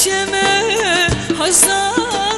bahçeme hazan